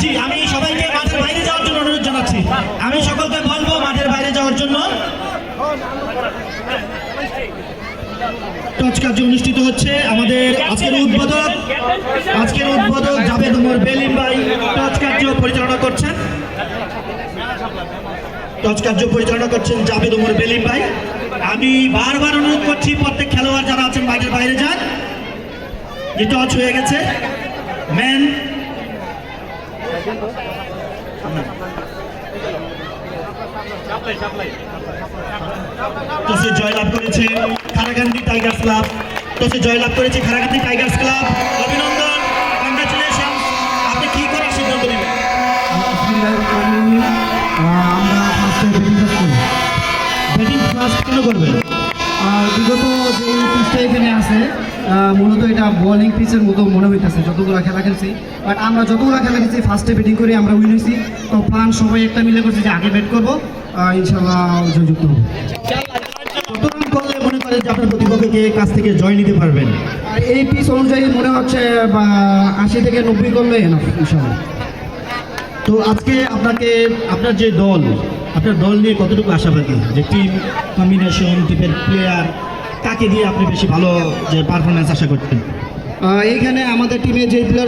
জি, আমি সবাইকে মাঠের বাইরে যাওয়ার জন্য অনুরোধ জানাচ্ছি। আমি সকলকে বলব মাঠের বাইরে যাওয়ার জন্য। কার্য অনুষ্ঠিত হচ্ছে আমাদের আজকের উদ্বোধক। আজকের উদ্বোধক জাভেদ উমর বেলিম ভাই টচ কার্য পরিচালনা করছেন। টচ কার্য পরিচালনা করছেন জাভেদ উমর বেলিম ভাই। আমি বারবার অনুরোধ করছি প্রত্যেক খেলোয়াড় যারা আছেন মাঠের বাইরে যান। যে টচ হয়ে গেছে। ম্যান টসে জয়লাভ করেছে খারাকান্দি টাইগার্স ক্লাব। টসে জয়লাভ করেছে খারাকান্দি টাইগার্স ক্লাব। অভিনন্দন কংগ্রেচুলেশন আপনি কি করার সিদ্ধান্ত নেবেন আমরা ফার্স্টে ব্যাটিং করি ব্যাটিং ফার্স্ট কেন করবেন? বিগত যে পিচটা এখানে আছে মূলত এটা বোলিং পিচের মতো মনে হইতেছে, যতগুলো খেলা খেলছি। বাট আমরা যতগুলো খেলা খেলছি ফার্স্টে ব্যাটিং করে আমরা উইন হয়েছি তো প্ল্যান সবাই একটা মিলে করছি যে আগে ব্যাট করব ইনশাল্লাহ জয়যুক্ত হব। মনে যে আপনার কাছ থেকে নিতে পারবেন। আর এই পিচ অনুযায়ী মনে হচ্ছে, বা আশি থেকে নব্বই তো আজকে আপনাকে, আপনার যে দল, আপনার দল নিয়ে কতটুকু আশাবাদী? যে টিম কম্বিনেশন টিমের প্লেয়ার কাকে দিয়ে আপনি বেশি ভালো যে পারফরমেন্স আশা করতেন এইখানে আমাদের টিমে যে প্লেয়ার